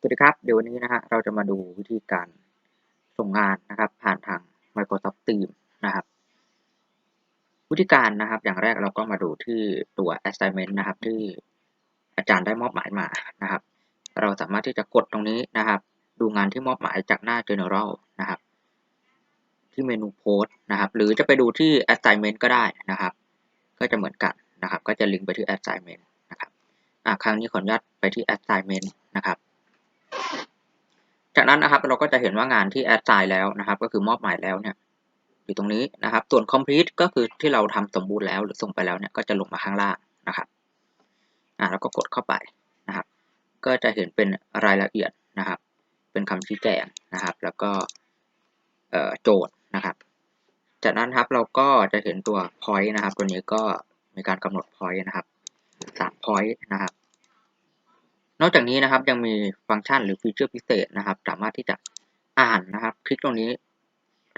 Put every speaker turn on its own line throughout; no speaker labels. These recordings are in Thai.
สวัสดีครับ เดี๋ยววันนี้นะฮะเราจะมาดูวิธีการส่งงานนะครับ ผ่านทาง Microsoft Teams นะครับ วิธีการนะครับอย่างแรกเราก็มาดูที่ตัว assignment นะครับ ที่อาจารย์ได้มอบหมายมานะครับ เราสามารถที่จะกดตรงนี้นะครับ ดูงานที่มอบหมายจากหน้า general นะครับ ที่เมนู post นะครับ หรือจะไปดูที่ assignment ก็ได้นะครับ ก็จะเหมือนกันนะครับ ก็จะลิงก์ไปที่ assignment นะครับอะครั้งนี้ขออนุญาตไปที่ assignment นะครับ นั้นนะครับ เราก็จะเห็นว่างานที่ assign แล้วนะครับ ก็คือมอบหมายแล้วเนี่ยอยู่ตรงนี้นะครับ ส่วน complete ก็คือที่เราทำสมบูรณ์แล้วหรือส่งไปแล้วเนี่ยก็จะลงมาข้างล่างนะครับอ่าแล้วก็กดเข้าไปนะครับ ก็จะเห็นเป็นรายละเอียดนะครับ เป็นคำชี้แจงนะครับ แล้วก็เออโจทย์นะครับ จากนั้นครับเราก็จะเห็นตัว point นะครับ ตัวนี้ก็มีการกำหนด point นะครับสาม point นะครับ นอกจากนี้นะครับยังมีฟังก์ชันหรือฟีเจอร์พิเศษนะครับ สามารถที่จะอ่านนะครับ คลิกตรงนี้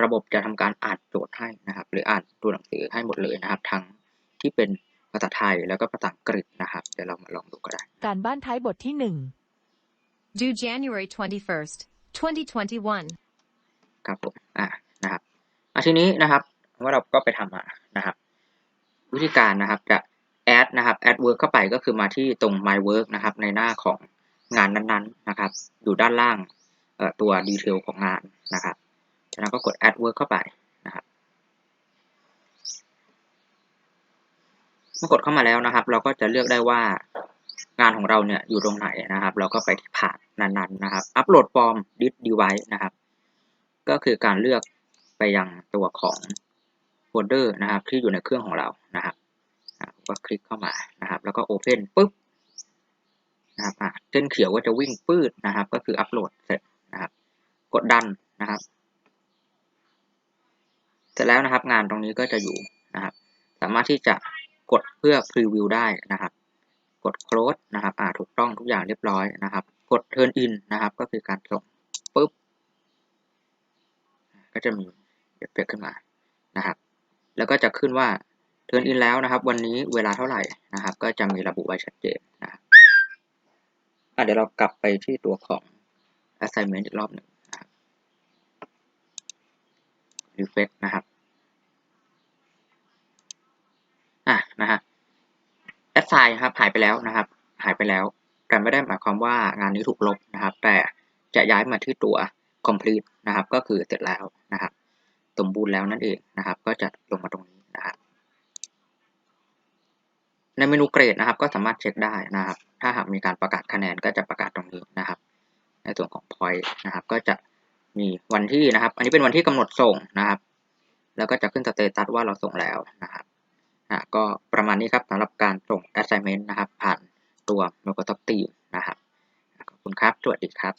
ระบบจะทำการอ่านโจทย์ให้นะครับ หรืออ่านตัวหนังสือให้หมดเลยนะครับ ทั้งที่เป็นภาษาไทยแล้วก็ภาษาอังกฤษนะครับเดี๋ยวเรามาลองดูก็ได้
การบ้านท้ายบทที่หนึ่ง
Due January 21st, 2021.
ครับผมอ่านะครับอะทีนี้นะครับว่าเราก็ไปทำมานะครับ วิธีการนะครับจะ add นะครับ add work เข้าไปก็คือมาที่ตรง my work นะครับ ในหน้าของงานนั้นๆนะครับ อยู่ด้านล่างตัว detail ของงานนะครับจากนั้นก็กด add work เข้าไปนะครับเมื่อกดเข้ามาแล้วนะครับ เราก็จะเลือกได้ว่างานของเราเนี่ยอยู่ตรงไหนนะครับ เราก็ไปที่ผ่านนั้นๆนะครับ อัปโหลดฟอร์ม disk device นะครับ ก็คือการเลือกไปยังตัวของโฟลเดอร์นะครับ ที่อยู่ในเครื่องของเรานะครับ ก็คลิกเข้ามานะครับ แล้วก็ Open ปุ๊บนะครับอะเส้นเขียวก็จะวิ่งปื้ดนะครับ ก็คืออัปโหลดเสร็จนะครับ กดดันนะครับ เสร็จแล้วนะครับ งานตรงนี้ก็จะอยู่นะครับ สามารถที่จะกดเพื่อพรีวิวได้นะครับ กด close นะครับ อ่าถูกต้องทุกอย่างเรียบร้อยนะครับ กด turn in นะครับ ก็คือการส่งปุ๊บ ก็จะมีเอฟเฟกขึ้นมานะครับ แล้วก็จะขึ้นว่า turn in แล้วนะครับ วันนี้เวลาเท่าไหร่นะครับ ก็จะมีระบุไว้ชัดเจนนะครับอะเดี๋ยวเรากลับไปที่ตัวของ assignment อีกรอบหนึ่งนะครับ refresh นะครับอะนะฮะ assign ครับหายไปแล้วนะครับ หายไปแล้ว แต่ไม่ได้หมายความว่างานนี้ถูกลบนะครับ แต่จะย้ายมาที่ตัว complete นะครับ ก็คือเสร็จแล้วนะครับ สมบูรณ์แล้วนั่นเองนะครับ ก็จะลงมาตรงนี้นะครับ ในเมนูเกรดนะครับ ก็สามารถเช็คได้นะครับ ถ้าหากมีการประกาศคะแนนก็จะประกาศตรงนี้นะครับ ในส่วนของ point นะครับ ก็จะมีวันที่นะครับ อันนี้เป็นวันที่กำหนดส่งนะครับ แล้วก็จะขึ้นสเตตัสว่าเราส่งแล้วนะครับอะก็ประมาณนี้ครับสำหรับการส่ง assignment นะครับ ผ่านตัว Microsoft Teams นะครับขอบคุณครับ สวัสดีครับ